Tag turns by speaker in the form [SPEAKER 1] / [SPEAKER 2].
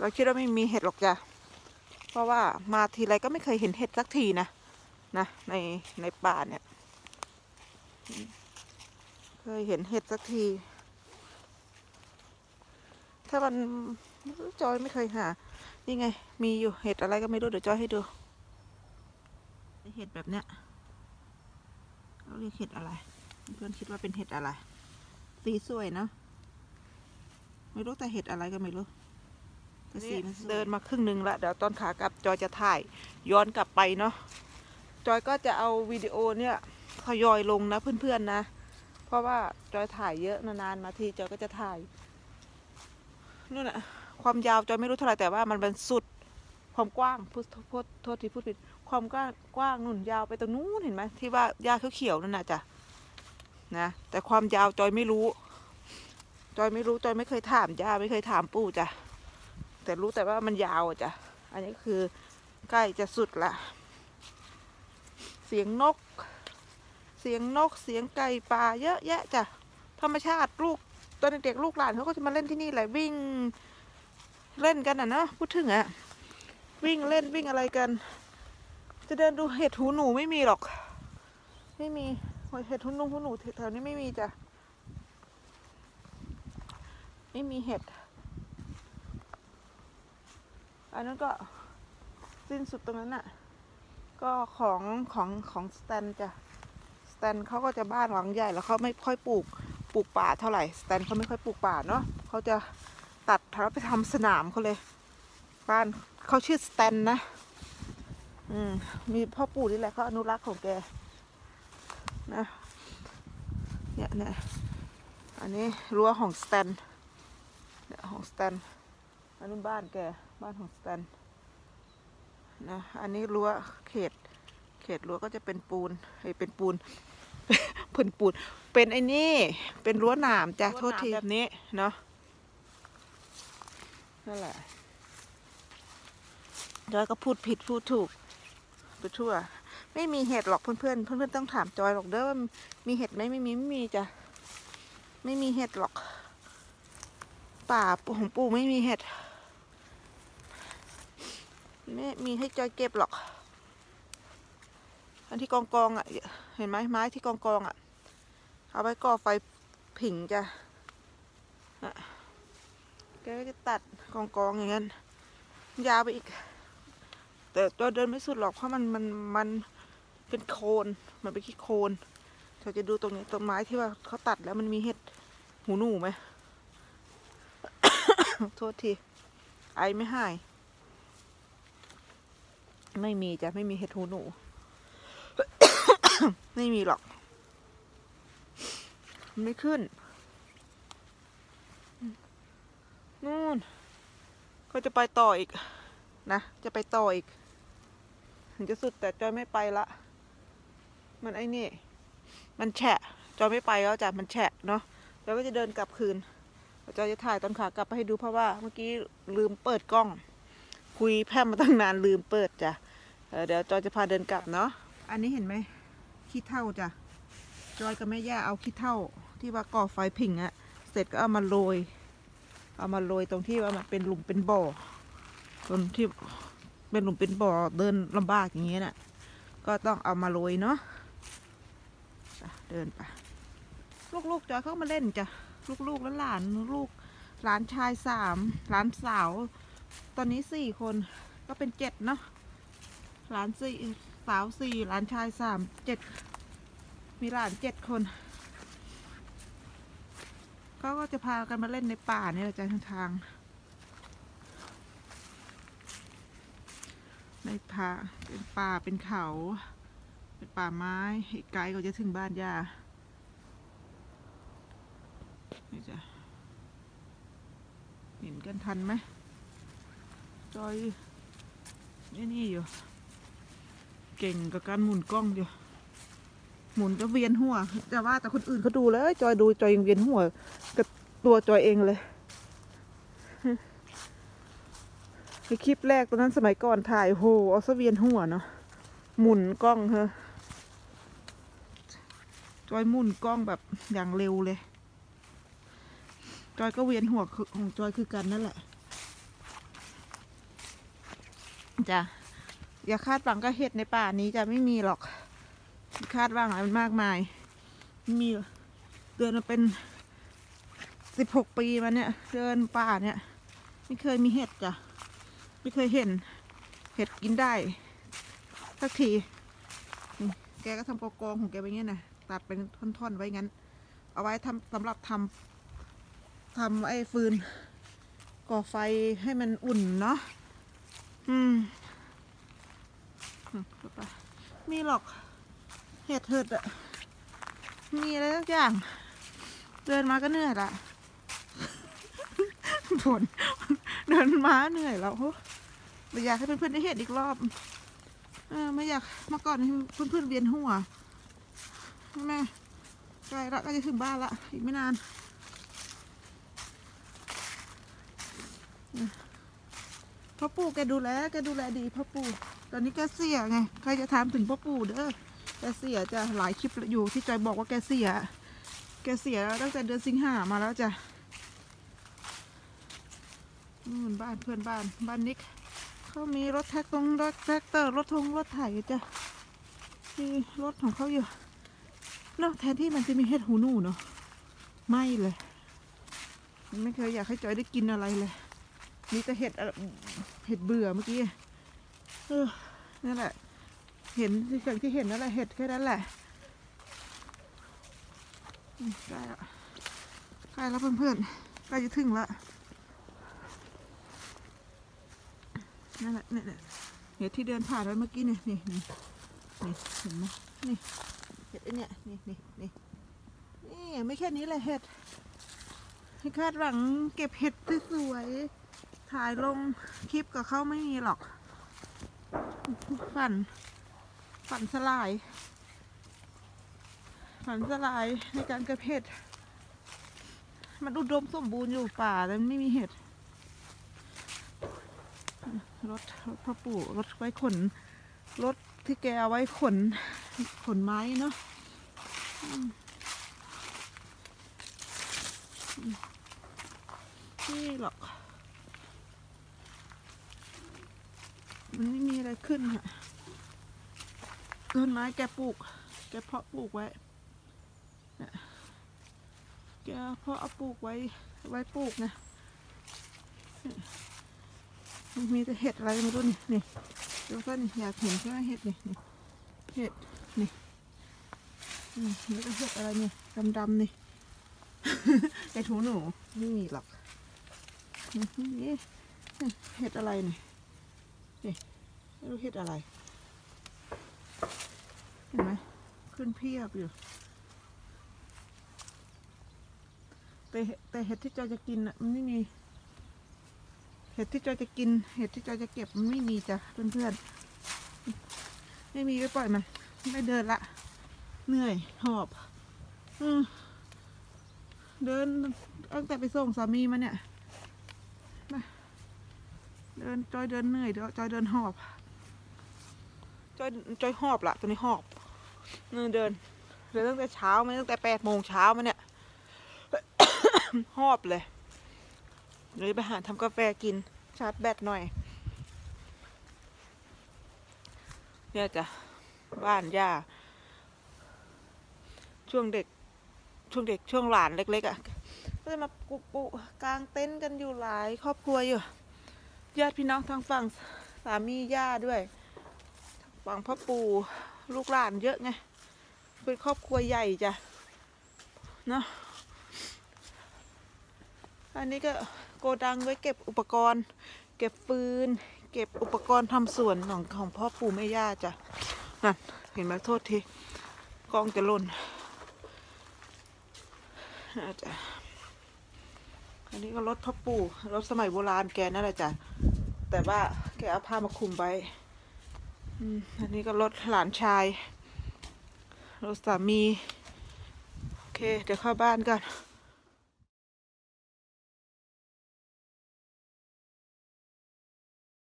[SPEAKER 1] เราคิดว่าไม่มีเห็ดหรอกจ้ะเพราะว่ามาทีไรก็ไม่เคยเห็นเห็ดสักทีนะนะในในป่าเนี่ยเคยเห็นเห็ดสักที ถ้ามันจอยไม่เคยหา นี่ไง มีอยู่เห็ดอะไรก็ไม่รู้เดี๋ยวจอยให้ดูเห็ดแบบเนี้ยเขาเรียกเห็ดอะไร เพื่อนคิดว่าเป็นเห็ดอะไร สีสวยเนอะไม่รู้แต่เห็ดอะไรก็ไม่รู้ เดินมาครึ่งหนึ่งละเดี๋ยวตอนขากลับจอยจะถ่ายย้อนกลับไปเนาะจอยก็จะเอาวิดีโอเนี่ยทยอยลงนะเพื่อนๆนะ เพราะว่าจอยถ่ายเยอะนานๆมาทีจอยก็จะถ่ายนู่นน่ะความยาวจอยไม่รู้เท่าไหร่แต่ว่ามันเป็นสุดความกว้างพูดโทษโทษทีพูดผิดความกว้างกว้างนุ่นยาวไปตรงนู้นเห็นไหมที่ว่าหญ้าเขียวๆนั่นน่ะจ้ะนะแต่ความยาวจอยไม่รู้ จอยไม่รู้จอยไม่เคยถามย่าไม่เคยถามปู่จ้ะ แต่รู้แต่ว่ามันยาวจ้ะ อันนี้คือใกล้จะสุดละ เสียงนก เสียงนก เสียงไก่ป่าเยอะแยะจ้ะ ธรรมชาติลูกตอนเด็กๆลูกหลานเขาก็จะมาเล่นที่นี่แหละวิ่งเล่นกันอะนะพูดถึงอะ วิ่งเล่นวิ่งอะไรกัน จะเดินดูเห็ดหูหนูไม่มีหรอก ไม่มีเห็ดหูหนูหูหนูแถวนี้ไม่มีจ้ะ ไม่มีเห็ด อันนั้นก็สิ้นสุดตรงนั้นน่ะ ก็ของของของสแตนจ้ะสแตนเขาก็จะบ้านหลังใหญ่แล้วเขาไม่ค่อยปลูกปลูกป่าเท่าไหร่สแตนเขาไม่ค่อยปลูกป่าเนาะเขาจะตัดแล้วไปทำสนามเขาเลย บ้านเขาชื่อสแตนนะ อืมมีพ่อปู่นี่แหละเขาอนุรักษ์ของแกนะเนี่ยเนี่ยอันนี้รั้วของสแตนเนี่ยของสแตนอันนู้นบ้านแก บ้านของสแตนนะอันนี้รั้วเขต เขตรั้วก็จะเป็นปูนเฮ้ยเป็นปูนเป็นปูน เป็นไอ้นี่เป็นรั้วหนามจ้ะโทษทีแบบนี้เนาะนั่นแหละจอยก็พูดผิดพูดถูกไปทั่ว ไม่มีเห็ดหรอกเพื่อนเพื่อนๆเพื่อนเพื่อนๆต้องถามจอยหรอกเด้อว่ามีเห็ดไหมไม่มีไม่มีจ้ะไม่มีเห็ดหรอกป่าของปู่ไม่มีเห็ด ไม่มีให้จอยเก็บหรอก อันที่กองกองอะ เห็นไหมไม้ที่กองกองอะ เอาไว้ก่อไฟผิงจ้ะน่ะแกก็จะตัดกองกองอย่างนั้น ยาวไปอีก แต่ตัวเดินไม่สุดหรอกเพราะมันมันมันเป็นโคนมันเป็นขี้โคนเราจะดูตรงนี้ต้นไม้ที่ว่าเขาตัดแล้วมันมีเห็ดหูหนูไหม โทษที ไอไม่หาย ไม่มีจะไม่มีเห็ดหูหนู ไม่มีหรอกมันไม่ขึ้น นู่น ก็จะไปต่ออีก นะ จะไปต่ออีก ถึงจะสุดแต่จอยไม่ไปละ มันไอ้นี่ มันแฉะ จอยไม่ไปแล้วจ้ะ มันแฉะเนาะจอยก็จะเดินกลับคืนจอยจะถ่ายตอนขากลับไปให้ดูเพราะว่าเมื่อกี้ลืมเปิดกล้อง คุยแพร่มมาตั้งนานลืมเปิดจ้ะเเดี๋ยวจอยจะพาเดินกลับเนาะอันนี้เห็นไหมขี้เท่าจ้ะจอยกับแม่ย่าเอาขี้เท่าที่ว่าก่อไฟผิงอะเสร็จก็เอามาโรยเอามาโรยตรงที่ว่ามันเป็นหลุมเป็นบ่อตรงที่เป็นหลุมเป็นบ่อเดินลำบากอย่างเงี้ยน่ะก็ต้องเอามาโรยเนาะเดินไปลูกๆจอยเข้ามาเล่นจ้ะลูกๆแล้วหลานลูกหลานชายสามหลานสาว ตอนนี้สี่คนก็เป็นเจ็ดเนาะหลานสี่สาวสี่หลานชายสามเจ็ดมีหลานเจ็ดคนเขาก็จะพากันมาเล่นในป่าเนี่ยแหละจ้ะทางๆในป่าเป็นป่าเป็นเขา เป็นป่าไม้อีกไกลก็จะถึงบ้านย่านี่จ้ะเห็นกันทันไหม อยนี่นี่อยู่ เก่งกับการหมุนกล้องอยู่หมุนจะเวียนหัวแต่ว่าแต่คนอื่นเขาดูเลยจอยดูจอยยังเวียนหัวกับตัวจอยเองเลยในคลิปแรกตอนนั้นสมัยก่อนถ่ายโหเอาซะเวียนหัวเนาะหมุนกล้องเฮะจอยหมุนกล้องแบบอย่างเร็วเลย จอยก็เวียนหัวของจอยคือกันนั่นแหละ จ้ะอย่าคาดหวังก็เห็ดในป่านี้จะไม่มีหรอกคาดหวังอะไรมันมากมาย มีเดินมาเป็นสิบหกปีมาเนี่ย เดินป่าเนี่ย ไม่เคยมีเห็ดจ้ะไม่เคยเห็น เห็ดกินได้ สักทีแกก็ทำกอกองๆของแกไปงี้ยนะตัดเป็นท่อนๆไว้งั้น เอาไว้ทำสำหรับทำทำไอ้ฟืนก่อไฟให้มันอุ่นเนาะอืม มีหรอกเห็ดเห็ดอะมีอะไรสักอย่าง เดินมาก็เหนื่อยละฝนเดินมาเหนื่อยแล้วไม่อยากให้เพื่อนๆได้เห็นอีกรอบเออไม่อยากเมื่อก่อนเพื่อนๆเวียนหัวแม่ใกล้ละก็จะถึงบ้านละอีกไม่นานพ่อปู่แกดูแลแกดูแลดีพ่อปู่ ตอนนี้แกเสียไง ใครจะถามถึงพ่อปู่เด้อ แกเสียจะหลายคลิปอยู่ที่จอยบอกว่าแกเสีย แกเสียตั้งแต่เดือนสิงหามาแล้วจ้ะนู่นบ้านเพื่อนบ้านบ้านนิกเขามีรถแท็กตรงรถแท็กเตอร์รถทงรถไถจ้ะมีรถของเขาอยู่เนาะแทนที่มันจะมีเห็ดหูหนูเนาะไม่เลยไม่เคยอยากให้จอยได้กินอะไรเลยมีแต่เห็ดเห็ดเบื่อเมื่อกี้ นั่นแหละ เห็นสิ่งที่เห็นนั่นแหละเห็ดแค่นั้นแหละใกล้ละใกล้แล้วเพื่อนๆใกล้จะถึงละนั่นแหละเนี่ยเนี่ยเห็ดที่เดินผ่านไปเมื่อกี้เนี่ยนี่นี่นี่เห็นไหมนี่เห็ดไอเนี่ยนี่นี่นี่นี่ไม่แค่นี้แหละเห็ดให้คาดหวังเก็บเห็ดสวยถ่ายลงคลิปกับเขาไม่มีหรอก ฝัน ฝันสลาย ฝันสลายในการเก็บเห็ดมันอุดมสมบูรณ์อยู่ป่าแต่มันไม่มีเห็ด รถรถพ่อปู่รถไว้ขน รถที่แกเอาไว้ขน ขนไม้เนาะนี่หรอก มันไม่มีอะไรขึ้นค่ะต้นไม้แกปลูก แกเพาะปลูกไว้แกเพาะเอาปลูกไว้ไว้ปลูกนะมันมีแต่เห็ดอะไรไม่รู้นี่นี่ดูก็นี่อยากเห็นใช่ไหมเห็ดนี่นเห็ดนี่นี่ก็เห็ดอะไรเนี่ยดำๆนี่ไอถูหนูไม่มีหรอกนี่นี่เห็ดอะไรนี่นี่ ไม่รู้เห็ดอะไร เห็นไหมขึ้นเพียบอยู่แต่แต่เห็ดที่จอยจะกินอะมันไม่มี เห็ดที่จอยจะกิน เห็ดที่จอยจะเก็บมันไม่มีจ้ะเพื่อนๆไม่มีก็ปล่อยมันไม่เดินละ เหนื่อยหอบอเดินตั้งแต่ไปส่งสามีมาเนี่ยเดินจอยเดินเหนื่อยเดี๋ยวจอยเดินหอบ จอยจอยหอบละตัวนี้หอบเออเดินเดินตั้งแต่เช้ามาตั้งแต่แปดโมงเช้ามาเนี่ยหอบเลยเลยไปหาทำกาแฟกินชาร์จแบตหน่อย เนี่ยจ้ะบ้านย่า ช่วงเด็ก ช่วงเด็กช่วงหลานเล็ก ๆอะก็จะมาปุปุกลางเต็นท์กันอยู่หลายครอบครัวอยู่ญาติพี่น้องทางฝั่งสามีย่าด้วย ฝั่งพ่อปู่ลูกหลานเยอะไง เป็นครอบครัวใหญ่จ้ะเนาะอันนี้ก็โกดังไว้เก็บอุปกรณ์ เก็บฟืน เก็บอุปกรณ์ทำสวนของของพ่อปู่แม่ย่าจ้ะนั่นเห็นไหมโทษทีกล้องจะล่นอาจ้ะอันนี้ก็รถพ่อปู่รถสมัยโบราณแกนั่นแหละจ้ะแต่ว่าแกเอาผ้ามาคลุมไว้ อันนี้ก็รถหลานชาย รถสามี โอเค เดี๋ยวเข้าบ้านกัน